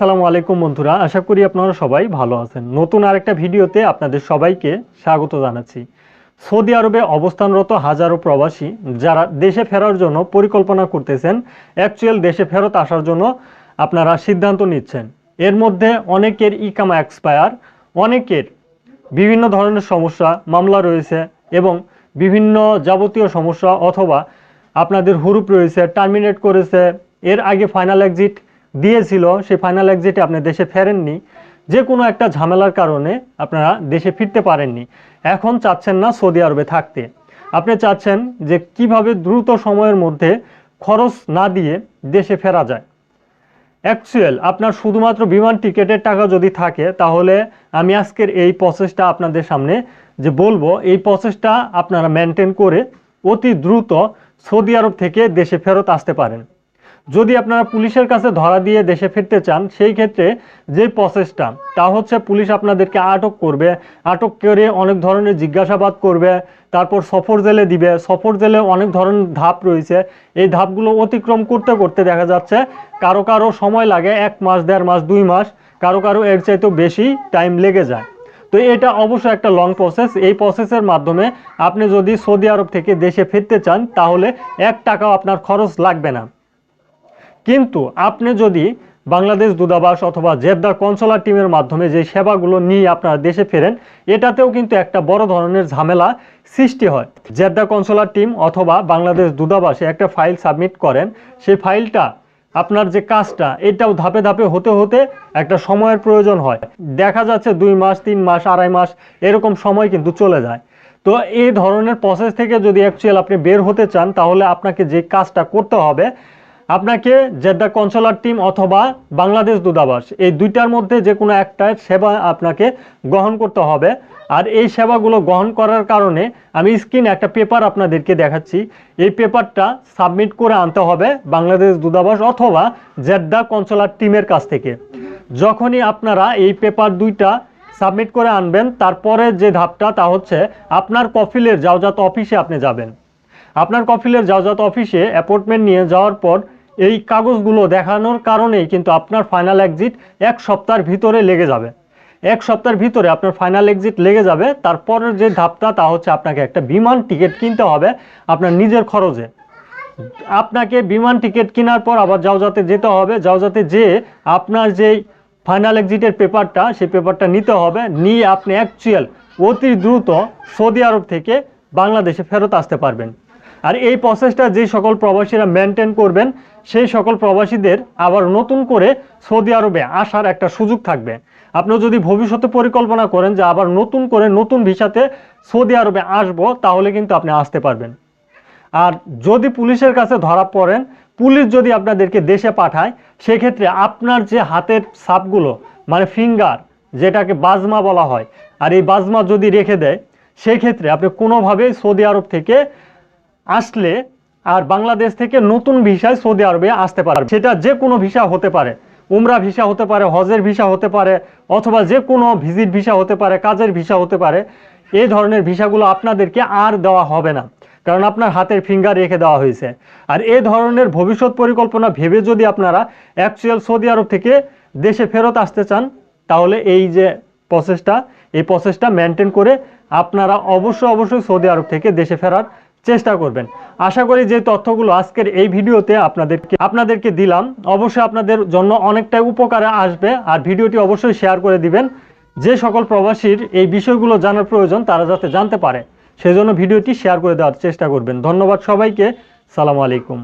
আসসালামু আলাইকুম বন্ধুরা, আশা করি আপনারা সবাই ভালো আছেন। নতুন আরেকটা ভিডিওতে আপনাদের সবাইকে স্বাগত জানাচ্ছি। সৌদি আরবে অবস্থানরত হাজারো প্রবাসী যারা দেশে ফেরার জন্য পরিকল্পনা করতেছেন অ্যাকচুয়াল দেশে ফেরত আসার জন্য আপনারা সিদ্ধান্ত নিচ্ছেন। এর মধ্যে অনেকের ইকামা এক্সপায়ার অনেকের বিভিন্ন ধরনের সমস্যা, মামলা রয়েছে এবং বিভিন্ন যাবতীয় সমস্যা অথবা আপনাদের হুরুপ রয়েছে টার্মিনেট করেছে, এর আগে ফাইনাল এক্সিট দিয়েছিল সেই ফাইনাল এক্সিটে আপনি দেশে ফেরেননি, যে কোনো একটা ঝামেলার কারণে আপনারা দেশে ফিরতে পারেননি। এখন চাচ্ছেন না সৌদি আরবে থাকতে। আপনি চাচ্ছেন যে কীভাবে দ্রুত সময়ের মধ্যে খরচ না দিয়ে দেশে ফেরা যায়। অ্যাকচুয়াল আপনার শুধুমাত্র বিমান টিকেটের টাকা যদি থাকে, তাহলে আমি আজকের এই প্রসেসটা আপনাদের সামনে যে বলব, এই প্রসেসটা আপনারা মেনটেন করে অতি দ্রুত সৌদি আরব থেকে দেশে ফেরত আসতে পারেন। যদি আপনারা পুলিশের কাছে ধরা দিয়ে দেশে ফিরতে চান, সেই ক্ষেত্রে যে প্রসেসটা তা হচ্ছে পুলিশ আপনাদেরকে আটক করবে, আটক করে অনেক ধরনের জিজ্ঞাসাবাদ করবে, তারপর সফর জেলে দিবে, সফর জেলে অনেক ধরনের ধাপ রয়েছে। এই ধাপগুলো অতিক্রম করতে করতে দেখা যাচ্ছে কারও কারও সময় লাগে এক মাস, দেড় মাস, দুই মাস, কারও কারও এর চাইতেও বেশি টাইম লেগে যায়। তো এটা অবশ্যই একটা লং প্রসেস এই প্রসেসের মাধ্যমে আপনি যদি সৌদি আরব থেকে দেশে ফিরতে চান, তাহলে এক টাকাও আপনার খরচ লাগবে না। কিন্তু আপনি যদি বাংলাদেশ দূতাবাস অথবা জেদ্দা কনসোলার টিমের মাধ্যমে যে সেবাগুলো নিয়ে আপনারা দেশে ফেরেন, এটাতেও কিন্তু একটা বড় ধরনের ঝামেলা সৃষ্টি হয়। জেদ্দা কনসোলার টিম অথবা বাংলাদেশ দূতাবাসে একটা ফাইল সাবমিট করেন। সেই ফাইলটা আপনার যে কাজটা, এটাও ধাপে ধাপে হতে হতে একটা সময়ের প্রয়োজন হয়। দেখা যাচ্ছে দুই মাস, তিন মাস, আড়াই মাস, এরকম সময় কিন্তু চলে যায়। তো এই ধরনের প্রসেস থেকে যদি অ্যাকচুয়াল আপনি বের হতে চান, তাহলে আপনাকে যে কাজটা করতে হবে আপনাকে জেদ্দা কনসোলার টিম অথবা বাংলাদেশ দূতাবাস, এই দুইটার মধ্যে যে কোনো একটা সেবা আপনাকে গ্রহণ করতে হবে। আর এই সেবাগুলো গ্রহণ করার কারণে আমি স্ক্রিনে একটা পেপার আপনাদেরকে দেখাচ্ছি। এই পেপারটা সাবমিট করে আনতে হবে বাংলাদেশ দূতাবাস অথবা জেদ্দা কনসোলার টিমের কাছ থেকে। যখনই আপনারা এই পেপার দুইটা সাবমিট করে আনবেন, তারপরে যে ধাপটা, তা হচ্ছে আপনার কফিলের যাওজাত অফিসে আপনি যাবেন। আপনার কফিলের যাওজাত অফিসে অ্যাপয়েন্টমেন্ট নিয়ে যাওয়ার পর এই কাগজগুলো দেখানোর কারণেই কিন্তু আপনার ফাইনাল এক্সিট এক সপ্তাহের ভিতরে লেগে যাবে। এক সপ্তাহের ভিতরে আপনার ফাইনাল এক্সিট লেগে যাবে, তারপরের যে ধাপটা তা হচ্ছে আপনাকে একটা বিমান টিকিট কিনতে হবে আপনার নিজের খরচে। আপনাকে বিমান টিকিট কেনার পর আবার যাওজাতে যেতে হবে যাওজাতে যে আপনার যেই ফাইনাল এক্সিটের পেপারটা সেই পেপারটা নিতে হবে, নিয়ে আপনি অ্যাকচুয়াল অতি দ্রুত সৌদি আরব থেকে বাংলাদেশে ফেরত আসতে পারবেন। আর এই প্রসেসটা যে সকল প্রবাসীরা মেনটেন করবেন, সেই সকল প্রবাসীদের আবার নতুন করে সৌদি আরবে আসার একটা সুযোগ থাকবে। আপনি যদি ভবিষ্যতে পরিকল্পনা করেন যে আবার নতুন করে নতুন ভিসাতে সৌদি আরবে আসব, তাহলে কিন্তু আপনি আসতে পারবেন। আর যদি পুলিশের কাছে ধরা পড়েন, পুলিশ যদি আপনাদেরকে দেশে পাঠায়, সেক্ষেত্রে আপনার যে হাতের সাপগুলো মানে ফিঙ্গার যেটাকে বাজমা বলা হয়, আর এই বাজমা যদি রেখে দেয়, সেক্ষেত্রে আপনি কোনোভাবেই সৌদি আরব থেকে আসলে আর বাংলাদেশ থেকে নতুন ভিসায় সৌদি আরবে আসতে পারবে সেটা যে কোনো ভিসা হতে পারে। উমরা ভিসা হতে পারে, হজের ভিসা হতে পারে, অথবা যে কোনো ভিজিট ভিসা হতে পারে, কাজের ভিসা হতে পারে। এই ধরনের ভিসাগুলো আপনাদেরকে আর দেওয়া হবে না। কারণ আপনার হাতের ফিঙ্গার রেখে দেওয়া হয়েছে। আর এই ধরনের ভবিষ্যৎ পরিকল্পনা ভেবে যদি আপনারা অ্যাকচুয়াল সৌদি আরব থেকে দেশে ফেরত আসতে চান, তাহলে এই যে প্রসেসটা এই প্রসেসটা মেনটেন করে আপনারা অবশ্যই অবশ্যই সৌদি আরব থেকে দেশে ফেরার চেষ্টা করবেন। আশা করি যে তথ্যগুলো আজকের এই ভিডিওতে আপনাদেরকে আপনাদেরকে দিলাম। অবশ্যই আপনাদের জন্য অনেকটাই উপকারে আসবে। আর ভিডিওটি অবশ্যই শেয়ার করে দিবেন। যে সকল প্রবাসীর এই বিষয়গুলো জানার প্রয়োজন, তারা যাতে জানতে পারে। সেজন্য ভিডিওটি শেয়ার করে দেওয়ার চেষ্টা করবেন। ধন্যবাদ সবাইকে। সালাম আলাইকুম।